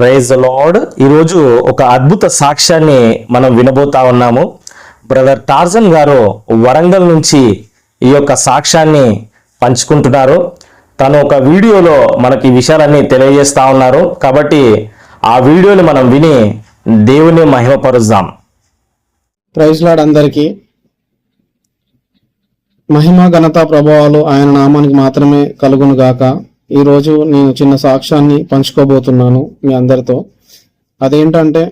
Praise lord ఈరోజు ఒక అద్భుత సాక్ష్యాన్ని మనం వినబోతా ఉన్నాము. బ్రదర్ టార్జన్ గారు వరంగల్ నుంచి ఈ యొక్క సాక్ష్యాన్ని పంచుకుంటున్నారు. తను ఒక వీడియోలో మనకి ఈ విషయాలన్నీ తెలియజేస్తా ఉన్నారు. కాబట్టి ఆ వీడియోని మనం విని దేవుని మహిమపరుద్దాం. ప్రైజ్ లాడ్ అందరికీ. మహిమ ఘనత ప్రభావాలు ఆయన నామానికి మాత్రమే కలుగును గాక ఈరోజు నేను చిన్న సాక్ష్యాన్ని పంచుకోబోతున్నాను మీ అందరితో. అదేంటంటే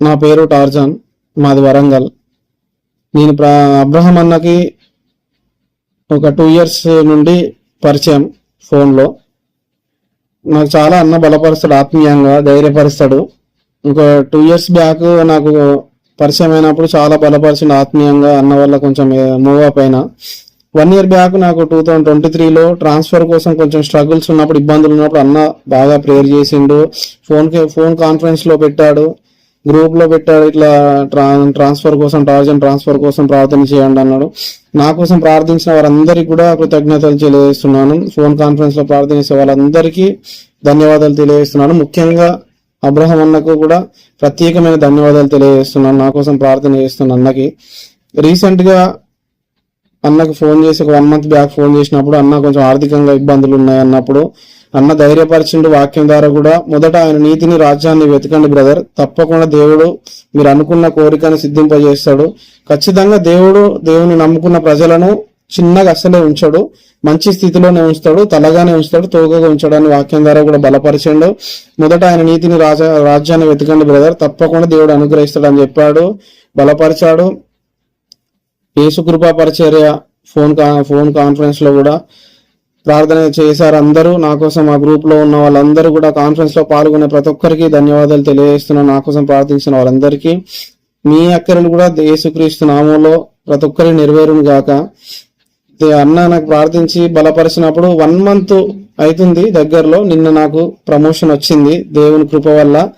నా పేరు టార్జాన్ మాది వరంగల్. నేను ప్ర అబ్రహం అన్నకి ఒక టూ ఇయర్స్ నుండి పరిచయం ఫోన్లో. నాకు చాలా అన్న బలపరుస్తాడు ఆత్మీయంగా ధైర్యపరుస్తాడు. ఒక టూ ఇయర్స్ బ్యాక్ నాకు పరిచయం అయినప్పుడు చాలా బలపరిచిన ఆత్మీయంగా అన్న వల్ల కొంచెం మూవ్ అప్ అయినా. వన్ ఇయర్ బ్యాక్ నాకు టూ థౌజండ్ ట్వంటీ త్రీలో ట్రాన్స్ఫర్ కోసం కొంచెం స్ట్రగుల్స్ ఉన్నప్పుడు ఇబ్బందులు ఉన్నప్పుడు అన్న బాగా ప్రేయర్ చేసిండు. ఫోన్ ఫోన్ కాన్ఫరెన్స్లో పెట్టాడు. గ్రూప్లో పెట్టాడు ఇట్లా ట్రా ట్రాన్స్ఫర్ కోసం టార్జన్ ట్రాన్స్ఫర్ కోసం ప్రార్థన చేయండి అన్నాడు. నా కోసం ప్రార్థించిన వారందరికీ కూడా కృతజ్ఞతలు తెలియజేస్తున్నాను. ఫోన్ కాన్ఫరెన్స్లో ప్రార్థించే వాళ్ళందరికీ ధన్యవాదాలు తెలియజేస్తున్నాను. ముఖ్యంగా అబ్రహం అన్నకు కూడా ప్రత్యేకమైన ధన్యవాదాలు తెలియజేస్తున్నాను. నా కోసం ప్రార్థన చేస్తున్న అన్నకి. రీసెంట్గా అన్నకు ఫోన్ చేసి ఒక వన్ మంత్ బ్యాక్ ఫోన్ చేసినప్పుడు అన్న కొంచెం ఆర్థికంగా ఇబ్బందులు ఉన్నాయి అన్నప్పుడు అన్న ధైర్యపరిచిండు వాక్యం ద్వారా కూడా మొదట ఆయన నీతిని రాజ్యాన్ని వెతకండి బ్రదర్. తప్పకుండా దేవుడు మీరు అనుకున్న కోరికను సిద్ధింపజేస్తాడు. ఖచ్చితంగా దేవుడు దేవుని నమ్ముకున్న ప్రజలను చిన్నగా అస్సలే ఉంచాడు. మంచి స్థితిలోనే ఉంచుతాడు తలగానే ఉంచుతాడు తోకగా ఉంచడానికి వాక్యం ద్వారా కూడా బలపరిచిండు. మొదట ఆయన నీతిని రాజా రాజ్యాన్ని వెతకండి బ్రదర్. తప్పకుండా దేవుడు అనుగ్రహిస్తాడు అని చెప్పాడు బలపరిచాడు. యేసుకృపా పరిచర్య ఫోన్ కా ఫోన్ కాన్ఫరెన్స్లో కూడా ప్రార్థన చేశారు అందరూ. నా కోసం ఆ గ్రూప్లో ఉన్న వాళ్ళందరూ కూడా కాన్ఫరెన్స్లో పాల్గొనే ప్రతి ఒక్కరికి ధన్యవాదాలు తెలియజేస్తున్నాను నా కోసం ప్రార్థించిన వాళ్ళందరికీ మీ అక్కరలు కూడా యేసుక్రీస్తు నామంలో ప్రతి ఒక్కరి నెరవేరును గాక. దే- అన్న నాకు ప్రార్థించి బలపరిచినప్పుడు వన్ మంత్ అవుతుంది దగ్గరలో. నిన్న నాకు ప్రమోషన్ వచ్చింది దేవుని కృప వల్ల.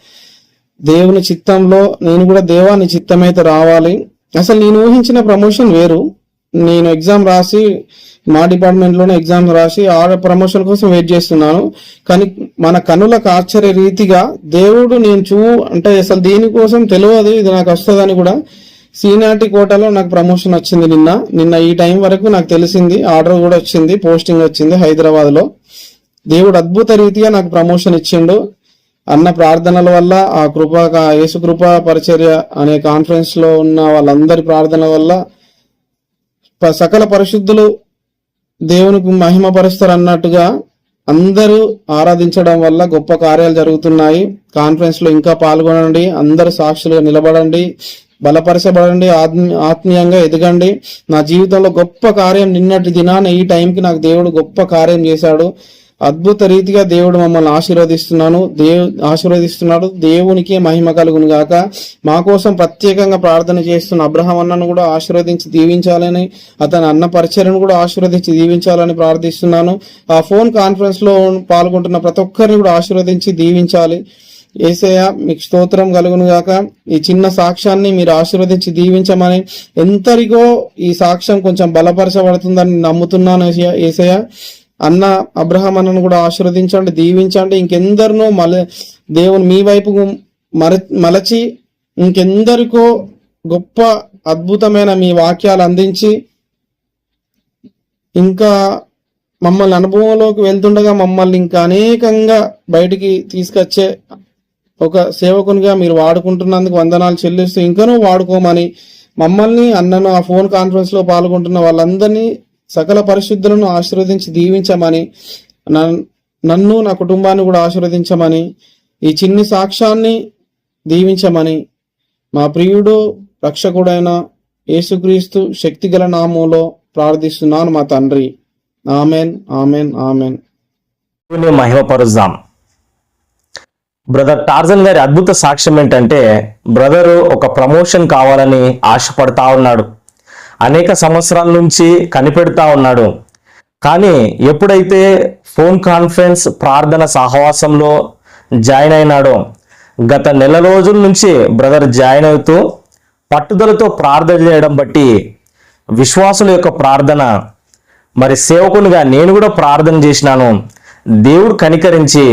దేవుని చిత్తంలో నేను కూడా దేవాని చిత్తమైతే రావాలి. అసలు నేను ఊహించిన ప్రమోషన్ వేరు. నేను ఎగ్జామ్ రాసి మా డిపార్ట్మెంట్లోనే ఎగ్జామ్ రాసి ఆ ప్రమోషన్ కోసం వెయిట్ చేస్తున్నాను. కానీ మన కనులకు ఆశ్చర్య రీతిగా దేవుడు నేను చూ అంటే అసలు దీనికోసం తెలియదు ఇది నాకు వస్తుందని కూడా సీనాటి కోటలో నాకు ప్రమోషన్ వచ్చింది నిన్న. నిన్న ఈ టైం వరకు నాకు తెలిసింది ఆర్డర్ కూడా వచ్చింది పోస్టింగ్ వచ్చింది హైదరాబాద్లో. దేవుడు అద్భుత రీతిగా నాకు ప్రమోషన్ ఇచ్చిండు. అన్న ప్రార్థనల వల్ల ఆ కృప ఆ యేసు పరిచర్య అనే కాన్ఫరెన్స్లో ఉన్న వాళ్ళందరి ప్రార్థన వల్ల సకల పరిశుద్ధులు దేవునికి మహిమపరుస్తారు అన్నట్టుగా అందరూ ఆరాధించడం వల్ల గొప్ప కార్యాలు జరుగుతున్నాయి. కాన్ఫరెన్స్లో ఇంకా పాల్గొనండి అందరూ సాక్షులుగా నిలబడండి బలపరచబడండి ఆత్మీ ఆత్మీయంగా ఎదగండి. నా జీవితంలో గొప్ప కార్యం నిన్నటి దినాన ఈ టైంకి నాకు దేవుడు గొప్ప కార్యం చేశాడు. అద్భుత రీతిగా దేవుడు మమ్మల్ని ఆశీర్వదిస్తున్నాను. దేవు ఆశీర్వదిస్తున్నాడు. దేవునికి మహిమ కలుగును గాక. మా కోసం ప్రత్యేకంగా ప్రార్థన చేస్తున్న అబ్రహం అన్నను కూడా ఆశీర్వదించి దీవించాలని అతని అన్న పరిచయను కూడా ఆశీర్వదించి దీవించాలని ప్రార్థిస్తున్నాను. ఆ ఫోన్ కాన్ఫరెన్స్లో పాల్గొంటున్న ప్రతి ఒక్కరిని కూడా ఆశీర్వదించి దీవించాలి. ఏసయ్య మీకు స్తోత్రం కలుగును గాక. ఈ చిన్న సాక్ష్యాన్ని మీరు ఆశీర్వదించి దీవించమని ఎంతరిగో ఈ సాక్ష్యం కొంచెం బలపరచబడుతుందని నమ్ముతున్నాను ఏసయ్య- ఏసయ్య అన్న అబ్రహం అన్నను కూడా ఆశీర్వదించండి దీవించండి. ఇంకెందరినో మల దేవుని మీ వైపు మర మలచి ఇంకెందరికో గొప్ప అద్భుతమైన మీ వాక్యాలు అందించి ఇంకా మమ్మల్ని అనుభవంలోకి వెళ్తుండగా మమ్మల్ని ఇంకా అనేకంగా బయటికి తీసుకొచ్చే ఒక సేవకునిగా మీరు వాడుకుంటున్నందుకు వందనాలు చెల్లిస్తూ ఇంకనూ వాడుకోమని మమ్మల్ని అన్నను ఆ ఫోన్ కాన్ఫరెన్స్లో పాల్గొంటున్న వాళ్ళందరినీ సకల పరిశుద్ధులను ఆశీర్వదించి దీవించమని నన్- నన్ను నా కుటుంబాన్ని కూడా ఆశీర్వదించమని ఈ చిన్ని సాక్ష్యాన్ని దీవించమని మా ప్రియుడు రక్షకుడైన యేసుక్రీస్తు శక్తిగల నామంలో ప్రార్థిస్తున్నాను మా తండ్రి. Amen amen amen. మహిమపరుద్దాం. Brother Tarzan గారి అద్భుత సాక్ష్యం ఏంటంటే బ్రదరు ఒక ప్రమోషన్ కావాలని ఆశపడతా ఉన్నాడు. అనేక సంవత్సరాల నుంచి కనిపెడతా ఉన్నాడు. కానీ ఎప్పుడైతే ఫోన్ కాన్ఫరెన్స్ ప్రార్థన సహవాసంలో జాయిన్ అయినాడో గత నెల రోజుల నుంచి బ్రదర్ జాయిన్ అవుతూ పట్టుదలతో ప్రార్థన చేయడం బట్టి విశ్వాసుల యొక్క ప్రార్థన మరి సేవకునిగా నేను కూడా ప్రార్థన చేసినాను. దేవుడు కనికరించి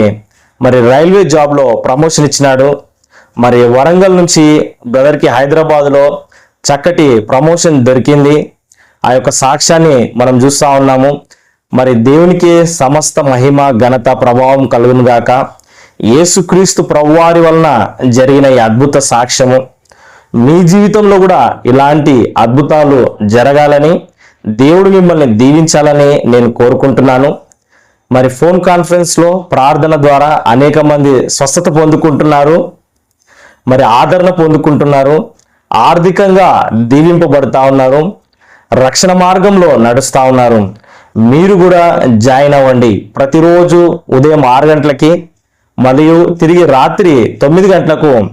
మరి రైల్వే జాబ్లో ప్రమోషన్ ఇచ్చినాడు. మరి వరంగల్ నుంచి బ్రదర్కి హైదరాబాద్లో చక్కటి ప్రమోషన్ దొరికింది. ఆ యొక్క సాక్ష్యాన్ని మనం చూస్తా ఉన్నాము. మరి దేవునికి సమస్త మహిమ ఘనత ప్రభావం కలుగునుగాక యేసుక్రీస్తు ప్రభువారి వలన జరిగిన ఈ అద్భుత సాక్ష్యము. మీ జీవితంలో కూడా ఇలాంటి అద్భుతాలు జరగాలని దేవుడు మిమ్మల్ని దీవించాలని నేను కోరుకుంటున్నాను. మరి ఫోన్ కాన్ఫరెన్స్లో ప్రార్థన ద్వారా అనేక మంది స్వస్థత పొందుకుంటున్నారు. మరి ఆదరణ పొందుకుంటున్నారు. ఆర్థికంగా దీవింపబడతా ఉన్నారు రక్షణ మార్గంలో నడుస్తూ ఉన్నారు. మీరు కూడా జాయిన్ అవ్వండి. ప్రతిరోజు ఉదయం ఆరు గంటలకి మరియు తిరిగి రాత్రి తొమ్మిది గంటలకు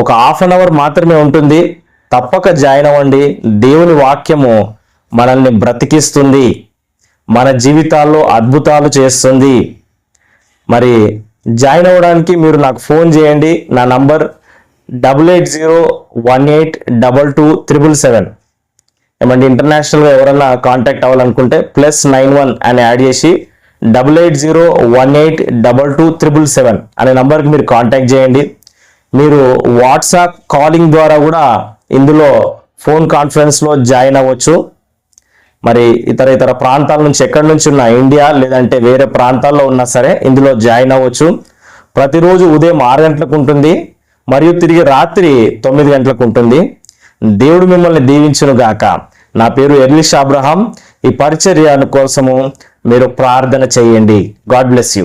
ఒక హాఫ్ అన్ అవర్ మాత్రమే ఉంటుంది. తప్పక జాయిన్ అవ్వండి. దేవుని వాక్యము మనల్ని బ్రతికిస్తుంది. మన జీవితాల్లో అద్భుతాలు చేస్తుంది. మరి జాయిన్ అవ్వడానికి మీరు నాకు ఫోన్ చేయండి. నా number double eight zero one eight double two triple seven ఏమంటే ఇంటర్నేషనల్గా ఎవరైనా కాంటాక్ట్ అవ్వాలనుకుంటే ప్లస్ నైన్ వన్ అని యాడ్ చేసి double eight zero one eight double two triple seven అనే నంబర్కి మీరు కాంటాక్ట్ చేయండి. మీరు వాట్సాప్ కాలింగ్ ద్వారా కూడా ఇందులో ఫోన్ కాన్ఫరెన్స్లో జాయిన్ అవ్వచ్చు. మరి ఇతర ఇతర ప్రాంతాల నుంచి ఎక్కడి నుంచి ఉన్న ఇండియా లేదంటే వేరే ప్రాంతాల్లో ఉన్నా సరే ఇందులో జాయిన్ అవ్వచ్చు. ప్రతిరోజు ఉదయం ఆరు గంటలకు ఉంటుంది. మరియు తిరిగి రాత్రి తొమ్మిది గంటలకు ఉంటుంది. దేవుడు మిమ్మల్ని దీవించును గాక. నా పేరు ఎర్లిష్ అబ్రహాం. ఈ పరిచర్య కోసము మీరు ప్రార్థన చేయండి. God bless you.